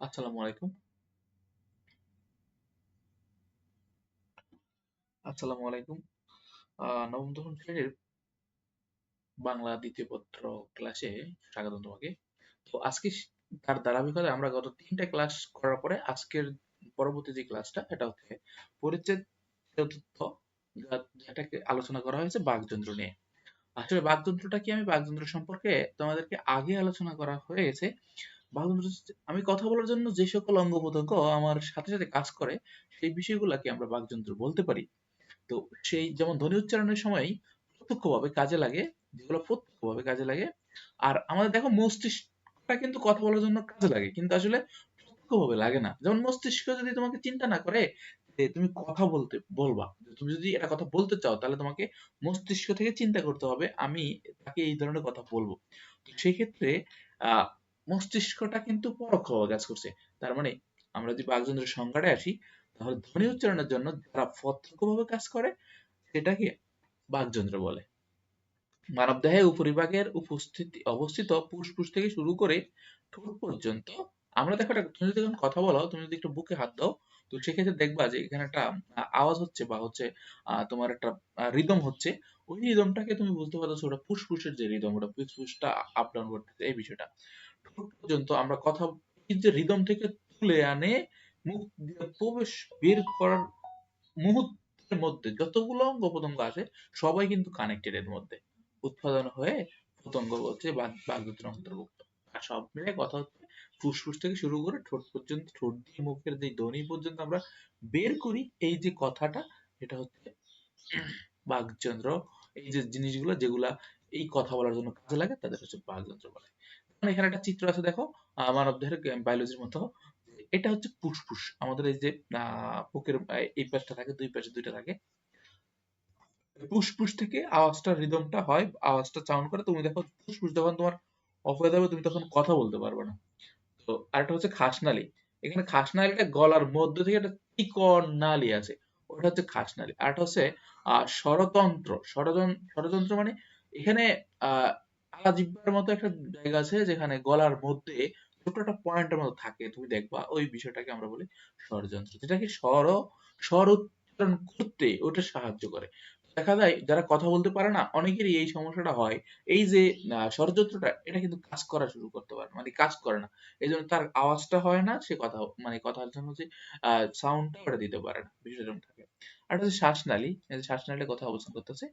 আসসালামু আলাইকুম। আসসালামু আলাইকুম। নবম দশম শ্রেণির বাংলা দ্বিতীয় পত্র ক্লাসে স্বাগত তোমাকে। তো আজকে তার ধারাবাহিকতায় আমরা গত তিনটা ক্লাস করার পরে আজকের পরবর্তী যে ক্লাসটা এটা হচ্ছে পরিচ্ছেদ চতুর্থ যেটাকে আলোচনা করা হয়েছে বাকযন্ত্র নিয়ে। আসলে বাকযন্ত্রটা কি? আমি বাকযন্ত্র সম্পর্কে তোমাদেরকে আগে আলোচনা করা হয়ে বাকযন্ত্র আমি কথা বলার জন্য যে সকল অঙ্গ প্রত্যঙ্গ আমার সাথে সাথে কাজ করে, সেই বিষয়গুলোকে আমরা বাকযন্ত্র বলতে পারি। তো সেই যেমন ধ্বনি উচ্চারণের সময় প্রত্যক্ষভাবে কাজে লাগে, যেগুলো প্রত্যক্ষভাবে কাজে লাগে। আর আমাদের দেখো মস্তিষ্কটা কিন্তু কথা বলার জন্য কাজে লাগে, কিন্তু আসলে প্রত্যক্ষভাবে লাগে না। যেমন মস্তিষ্ক যদি তোমাকে চিন্তা না করে তুমি কথা বলতে, বলবা তুমি যদি এটা কথা বলতে চাও, তাহলে তোমাকে মস্তিষ্ক থেকে চিন্তা করতে হবে, আমি তাকে এই ধরনের কথা বলব। তো সেই ক্ষেত্রে, আহ মস্তিষ্কটা কিন্তু পরোক্ষভাবে কাজ করছে। তার মানে আমরা যদি বাকযন্ত্রের সংজ্ঞাটা আসি, তাহলে ধ্বনি উচ্চারণের জন্য যারা প্রত্যক্ষভাবে কাজ করে, সেটাকে বাকযন্ত্র বলে। মানবদেহে উপরিভাগের উপস্থিতি, অবস্থিত ফুসফুস থেকে শুরু করে ঠোঁট পর্যন্ত, আমরা দেখো তুমি যদি কথা বলো, তুমি যদি একটু বুকে হাত দাও, তো সেক্ষেত্রে দেখবা যে এখানে একটা আওয়াজ হচ্ছে বা হচ্ছে তোমার একটা রিদম হচ্ছে। ওই রিদমটাকে তুমি বুঝতে পারছ ওটা ফুসফুসের যে রিদম ওটা ফুসফুসটা আপ ডাউন করতেছে এই বিষয়টা। পর্যন্ত আমরা কথা যে রিদম থেকে তুলে আনে, মুখ দিয়ে প্রবেশ বের করার মুহূর্তের মধ্যে, যতগুলো অঙ্গ প্রত্যঙ্গ আছে, সবাই কিন্তু কানেক্টেড এর মধ্যে। উৎপাদন হয়ে পতঙ্গ হচ্ছে বাগ- বাগযন্ত্রের অন্তর্ভুক্ত। আর সব মিলে কথা হচ্ছে ফুসফুস থেকে শুরু করে ঠোঁট পর্যন্ত, ঠোঁট দিয়ে মুখের যে ধ্বনি পর্যন্ত আমরা বের করি এই যে কথাটা, এটা হচ্ছে বাগযন্ত্র এই যে জিনিসগুলো যেগুলা এই কথা বলার জন্য কাজে লাগে, তাদের হচ্ছে বাগযন্ত্র বলে। এখানে একটা চিত্র আছে দেখো আহ, মানবদেহের বায়োলজির মতো। এটা হচ্ছে ফুসফুস। আমাদের এই যে আহ, বুকের এই পাশটা থাকে দুই পাশে দুইটা থাকে। ফুসফুস থেকে আওয়াজটা রিদমটা হয় আওয়াজটা সাউন্ড করে। তুমি দেখো ফুসফুস যখন তোমার অফ হয়ে যাবে তুমি তখন কথা বলতে পারবে না। তো আরেকটা হচ্ছে শ্বাসনালী এখানে শ্বাসনালীটা গলার মধ্য থেকে একটা চিকন নালী আছে। ওটা হচ্ছে শ্বাসনালী আরেকটা হচ্ছে আহ স্বরতন্ত্র স্বরযন্ত্র স্বরযন্ত্র মানে এখানে আহ আলা জিহ্বার মতো একটা জায়গা আছে যেখানে গলার মধ্যে ছোট একটা পয়েন্টের মতো থাকে। তুমি দেখবা ওই বিষয়টাকে আমরা বলি স্বরযন্ত্র যেটাকে স্বর স্বর উচ্চারণ করতে ওটা সাহায্য করে। দেখা যায় যারা কথা বলতে পারে না, অনেকেরই এই সমস্যাটা হয়। এই যে স্বরযন্ত্রটা এটা কিন্তু কাজ করা শুরু করতে পারে। মানে কাজ করে না। এই জন্য তার আওয়াজটা হয় না, সে কথা মানে কথার জন্য যে সাউন্ডটা ওটা দিতে পারে না, বিষয়টা থাকে। আর হচ্ছে শ্বাসনালী। শ্বাসনালীর কথা অবস্থান করতেছে।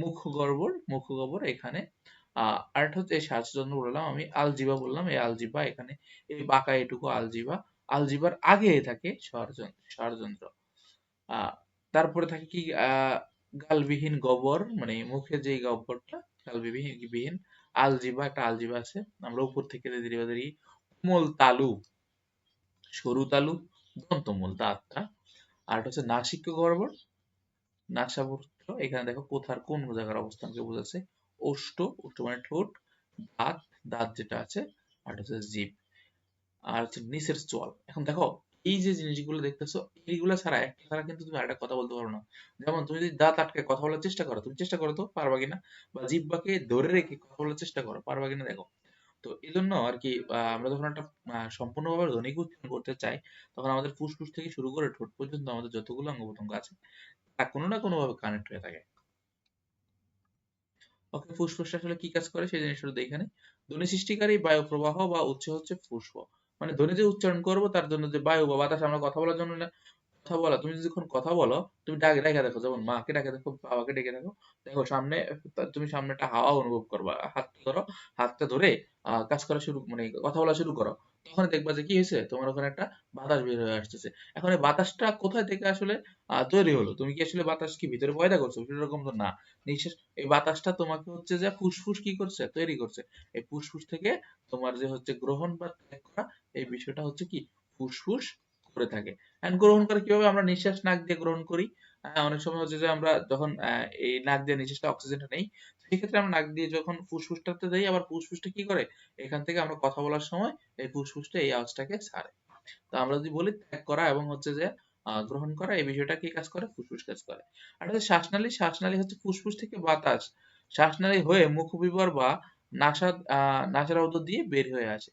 মুখ গর্ভর মুখ গর্ভর এখানে আহ আরেকটা হচ্ছে এই বললাম আমি আলজিবা বললাম, এই আলজিবা এখানে এই বাঁকা এটুকু আলজিবা আলজিবার আগে থাকে তারপরে থাকে কি গালবিহীন গবর মানে মুখে যে গব্বরটা গালবিহীন আলজিবা একটা আলজিবা আছে, আমরা উপর থেকে কোমল তালু, সরু তালু দন্তমূল দাঁতটা আর হচ্ছে নাসিক গর্ভর নাসাবর্ত, এখানে দেখো কোথার কোন জায়গার অবস্থানকে বোঝাচ্ছে? ওষ্ঠ ওষ্ঠ মানে ঠোঁট, দাঁত দাঁত যেটা আছে, আর হচ্ছে জিভ, আর হচ্ছে নিচের চোয়াল। এখন দেখো, এই যে জিনিসগুলো দেখতেছো, এইগুলো ছাড়া একটা ছাড়া কিন্তু তুমি আরেকটা কথা বলতে পারো না। যেমন তুমি যদি দাঁত আটকে কথা বলার চেষ্টা করো, তুমি চেষ্টা করো তো, পারবা কিনা? বা জিহ্বাকে ধরে রেখে কথা বলার চেষ্টা করো, পারবা কিনা দেখো? তো এই জন্য আর কি আমরা যখন একটা সম্পূর্ণভাবে ধ্বনিক উচ্চারণ করতে চাই, তখন আমাদের ফুসফুস থেকে শুরু করে ঠোঁট পর্যন্ত আমাদের যতগুলো অঙ্গ প্রত্যঙ্গ আছে, তা কোনো না কোনো ভাবে কানেক্ট হয়ে থাকে। ওকে ফুসফুস আসলে কি কাজ করে সেই জিনিসটা দেখে নিই। ধ্বনি সৃষ্টিকারী বায়ু প্রবাহ বা উৎস হচ্ছে ফুসফুস মানে ধ্বনি যে উচ্চারণ করব, তার জন্য যে বায়ু বা বাতাস আমরা কথা বলার জন্য কথা বলা, তুমি যখন কথা বলো, তুমি ডাকে, ডেকে দেখো, যেমন মাকে ডাকে দেখো, বাবাকে ডেকে দেখো দেখো সামনে, তুমি সামনে একটা হাওয়া অনুভব করবা, হাতটা ধরো, হাতটা ধরে কাজ করা শুরু মানে কথা বলা শুরু করো তখন দেখবা যে কি হয়েছে, তোমার ওখানে একটা বাতাস বের হয়ে আসতেছে। এখন এই বাতাসটা কোথায় থেকে আসলে তৈরি হলো? তুমি কি আসলে বাতাস কি ভিতরে পয়দা করছ? সেরকম তো না। নিঃশ্বাস এই বাতাসটা তোমাকে হচ্ছে যে ফুসফুস কি করছে? তৈরি করছে। এই ফুসফুস থেকে তোমার যে হচ্ছে গ্রহণ বা ত্যাগ করা, এই বিষয়টা হচ্ছে কি? ফুসফুস করে থাকে। And গ্রহণ করে কীভাবে আমরা নিঃশ্বাস নাক দিয়ে গ্রহণ করি? অনেক সময় হচ্ছে যে আমরা যখন এই নাক দিয়ে নিঃশ্বাসটা অক্সিজেনটা নেই, সেক্ষেত্রে আমরা নাক দিয়ে যখন ফুসফুসটাতে দেই, আবার ফুসফুসটা কি করে? এখান থেকে আমরা কথা বলার সময় এই ফুসফুসটা এই আওয়াজটাকে ছাড়ে। তো আমরা যদি বলি ত্যাগ করা এবং হচ্ছে যে গ্রহণ করা, এই বিষয়টা কি কাজ করে? ফুসফুস কাজ করে। আর হচ্ছে শ্বাসনালী শ্বাসনালী হচ্ছে ফুসফুস থেকে বাতাস। শ্বাসনালী হয়ে মুখবিবর বা নাসা নাসার মধ্য দিয়ে বের হয়ে আসে।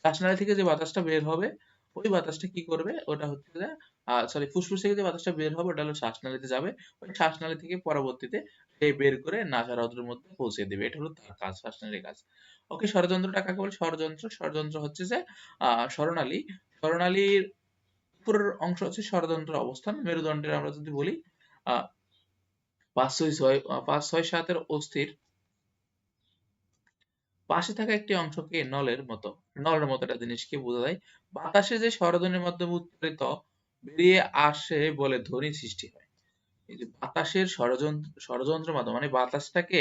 শ্বাসনালী থেকে যে বাতাসটা বের হবে ওই বাতাসটা কি করবে? ওটা হচ্ছে যে সরি ফুসফুস থেকে যে বাতাসটা বের হবে, ওটা হলো শ্বাসনালীতে যাবে। ওই শ্বাসনালী থেকে পরবর্তীতে সে বের করে নাসারন্ধ্রের মধ্যে পৌঁছে দেবে। এটা হলো তার কাজ শ্বাসনালীর কাজ। ওকে, ষড়যন্ত্রটা কাকে বলে? ষড়যন্ত্র। ষড়যন্ত্র হচ্ছে যে আহ স্বরনালী। স্বরনালীর উপরের অংশ হচ্ছে ষড়যন্ত্র অবস্থান। মেরুদণ্ডের আমরা যদি বলি আহ পাঁচ ছয় ছয় পাঁচ ছয় সাতের অস্থির পাশে থাকা একটি অংশকে নলের মতো নলের মতো একটা জিনিসকে বোঝা যায়। বাতাসে যে স্বরধ্বনির মাধ্যমে উচ্চারিত বেরিয়ে আসে বলে ধ্বনি সৃষ্টি হয়। এই যে বাতাসের ষড়যন্ত্র ষড়যন্ত্রের মাধ্যমে মানে বাতাসটাকে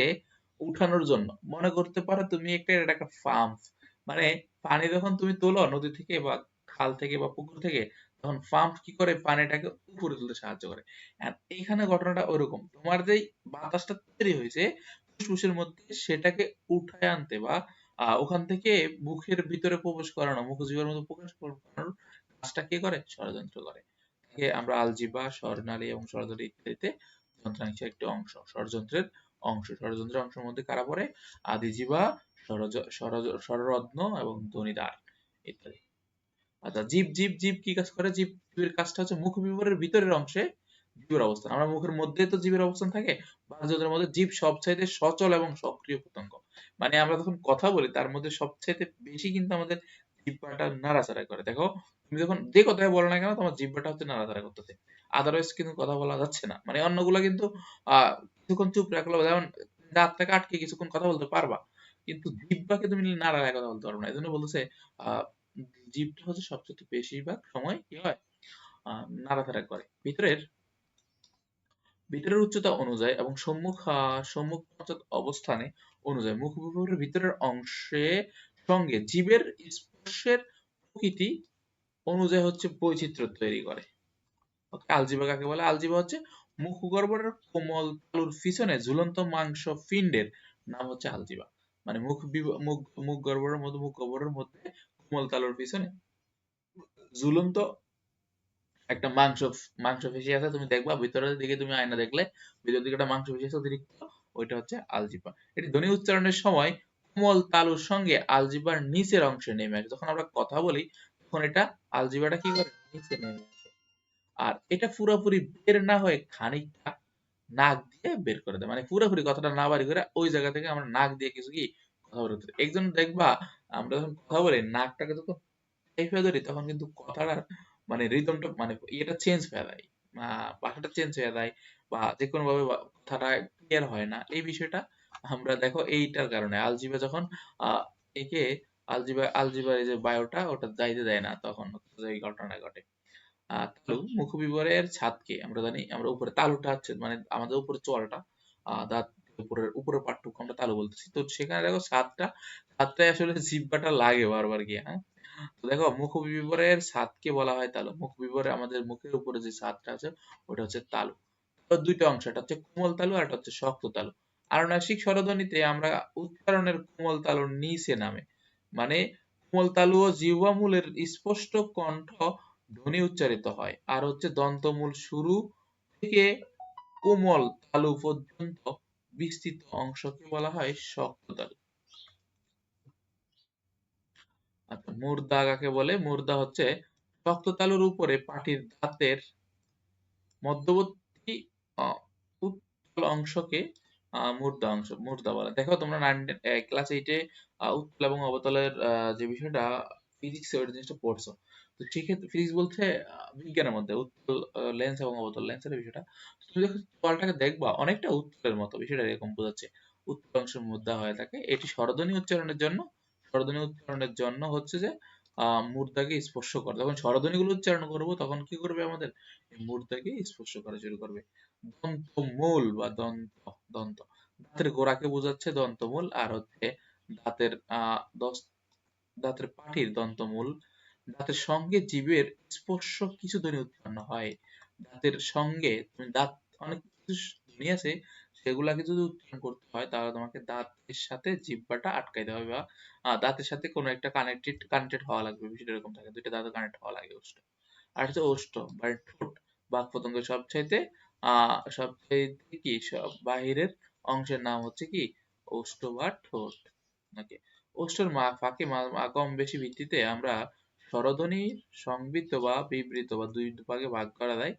উঠানোর জন্য। মনে করতে পারো তুমি একটা, এটা একটা পাম্প মানে পানি যখন তুমি তোলো নদী থেকে বা খাল থেকে বা পুকুর থেকে, তখন পাম্প কি করে? পানিটাকে উপরে তুলতে সাহায্য করে। এইখানে ঘটনাটা ওরকম। তোমার যেই বাতাসটা তৈরি হয়েছে ফুসফুসের মধ্যে সেটাকে উঠায় আনতে বা ওখান থেকে মুখের ভিতরে প্রবেশ করানো, মুখজীবের মধ্যে প্রবেশ করানোর কাজটা কে করে? ষড়যন্ত্র করে। একে আমরা আলজিবা, স্বরনালী এবং স্বরধ্বনি ইত্যাদিতে যন্ত্রাংশের একটি অংশ, ষড়যন্ত্রের অংশ। ষড়যন্ত্রের অংশের মধ্যে কারা পড়ে? আদিজীবা স্বররত্ন এবং ধ্বনিদ্বার ইত্যাদি। আচ্ছা জীব জীব জীব কি কাজ করে? জীবের কাজটা হচ্ছে মুখ বিবরের ভিতরের অংশে জীবের অবস্থান। আমরা মুখের মধ্যে তো জীবের অবস্থান থাকে বাহ্যদের মধ্যে জীব সবচাইতে সচল এবং সক্রিয় পতঙ্গ মানে আমরা যখন কথা বলি, তার মধ্যে সবচাইতে বেশি কিন্তু আমাদের জিহ্বাটা নাড়াচাড়া করে। দেখো, তুমি যখন যে কথাই বলো না কেন, তোমার জিহ্বাটা হচ্ছে নাড়াচাড়া করতেছে। আদারওয়াইজ কিন্তু কথা বলা যাচ্ছে না। মানে অন্যগুলো কিন্তু আহ কিছুক্ষণ চুপ রাখল, যেমন দাঁতটাকে আটকে কিছুক্ষণ কথা বলতে পারবা, কিন্তু জিহ্বাকে তুমি নাড়ায় কথা বলতে পারবে না। এই জন্য বলতেছে আহ জীবটা হচ্ছে সবচেয়ে বেশিরভাগ সময় কি হয়? আহ নাড়াচাড়া করে। ভিতরের ভিতরের উচ্চতা অনুযায়ী এবং সম্মুখ সম্মুখ পশ্চাৎ অবস্থানে অনুযায়ী মুখ বিভাগের ভিতরের অংশে সঙ্গে জীবের স্পর্শের প্রকৃতি অনুযায়ী হচ্ছে বৈচিত্র্য তৈরি করে। আলজিবা কাকে বলে? আলজিবা হচ্ছে মুখগহ্বরের কোমল তালুর পিছনে ঝুলন্ত মাংস পিণ্ডের নাম হচ্ছে আলজিবা মানে মুখ মুখ গহ্বরের মধ্যে মুখ গহ্বরের মধ্যে কোমল তালুর পিছনে ঝুলন্ত একটা মাংস মাংস পেশি আছে তুমি দেখবা ভিতরের দিকে তুমি আয়না দেখলে, ভিতরের দিকে একটা মাংস পেশি আছে অতিরিক্ত ওইটা হচ্ছে আলজিবা এটি ধ্বনি উচ্চারণের সময় কোমল তালুর সঙ্গে আলজিবার নিচের অংশে নেমে আসে। যখন আমরা কথা বলি, তখন এটা আলজিবাটা কি করে? নিচে নেমে আসে। আর এটা পুরোপুরি বের না হয়ে খানিকটা নাক দিয়ে বের করে দেয়। মানে পুরোপুরি কথাটা না বাড়ি করে ওই জায়গা থেকে আমরা নাক দিয়ে কিছু কি কথা বলতে একজন দেখবা, আমরা যখন কথা বলি, নাকটাকে যখন ধরি, তখন কিন্তু কথাটার মানে রিদমটা মানে ইয়েটা চেঞ্জ হয়ে যায় ভাষাটা চেঞ্জ হয়ে যায় বা যে কোনো ভাবে কথাটা ক্লিয়ার হয় না এই বিষয়টা আমরা দেখো এইটার কারণে। আলজিবা যখন একে আলজিবা আলজিবার এই যে বায়োটা ওটা যাইতে দেয় না তখন এই ঘটনা ঘটে। আহ তালু মুখবিবরের ছাদকে আমরা জানি আমরা উপরে তালুটা হচ্ছে মানে আমাদের উপরে চোয়ালটা আহ দাঁত উপরের উপরের পাটটুকু আমরা তালু বলতেছি। তো সেখানে দেখো ছাদটা ছাদটায় আসলে জিব্বাটা লাগে বারবার গিয়ে হ্যাঁ? তো দেখো মুখবিবরের ছাদকে বলা হয় তালু। মুখবিবরে আমাদের মুখের উপরে যে ছাদটা আছে, ওটা হচ্ছে তালু। দুইটা অংশ, একটা হচ্ছে কোমল তালু আর একটা হচ্ছে শক্ত তালু। আনুনাসিক স্বরধ্বনিতে আমরা উচ্চারণের কোমল তালুর নিচে নামে। মানে কোমল তালু ও জিহ্বামূলের স্পষ্ট কণ্ঠ ধ্বনি উচ্চারিত হয়। আর হচ্ছে দন্তমূল শুরু থেকে কোমল তালু পর্যন্ত বিস্তৃত অংশকে বলা হয় শক্ত তালু। আচ্ছা মুর্দা কাকে বলে? মুর্দা হচ্ছে শক্ত তালুর উপরে পাটির দাঁতের মধ্যবর্তী উত্তল অংশকে মুর্দা অংশ, মুর্দা বলে। দেখো তোমরা ক্লাস এইটে উত্তল এবং অবতলের যে বিষয়টা ফিজিক্সে ওই জিনিসটা পড়ছো। তো সেক্ষেত্রে ফিজিক্স বলতে বিজ্ঞানের মধ্যে উত্তল লেন্স এবং অবতল লেন্সের বিষয়টা। তুমি যখন তলটাকে দেখবা, অনেকটা উত্তলের মতো, বিষয়টা এরকম বোঝাচ্ছে। উত্তল অংশের মুদ্রা হয়ে থাকে। এটি স্বরধ্বনি উচ্চারণের জন্য স্বরধ্বনি উচ্চারণের জন্য হচ্ছে যে মুর্দাকে স্পর্শ করে। যখন স্বরধ্বনি গুলো উচ্চারণ করব, তখন কি করবে আমাদের? এই মুর্দাকে স্পর্শ করা শুরু করবে। দন্তমূল বা দন্ত দন্ত। দাঁতের গোড়াকে বোঝাচ্ছে দন্তমূল, আর হচ্ছে দাঁতের দাঁতের পাটির দন্তমূল। দাঁতের সঙ্গে জীবের স্পর্শ কিছু ধ্বনি উৎপন্ন হয়। দাঁতের সঙ্গে দাঁত, অনেক কিছু ধ্বনি আছে সেগুলাকে যদি উচ্চারণ করতে হয়, তাহলে তোমাকে দাঁতের সাথে জিহ্বাটা আটকাইতে হবে বা দাঁতের সাথে কোনো একটা কানেক্টেড কানেক্টেড হওয়া লাগবে, বিষয়টা এরকম থাকে। দুইটা দাঁত কানেক্ট হওয়া লাগে ওষ্ঠ। আর হচ্ছে ওষ্ঠ বা ঠোঁট, বাক পতঙ্গের সবচাইতে সবচাইতে কি, সব বাহিরের অংশের নাম হচ্ছে কি, ওষ্ঠ বা ঠোঁট। ওকে। ওষ্ঠের মা, ফাঁকে কম বেশি ভিত্তিতে আমরা স্বরধ্বনির সংবৃত্ত বা বিবৃত বা দুই ভাগে ভাগ করা যায়।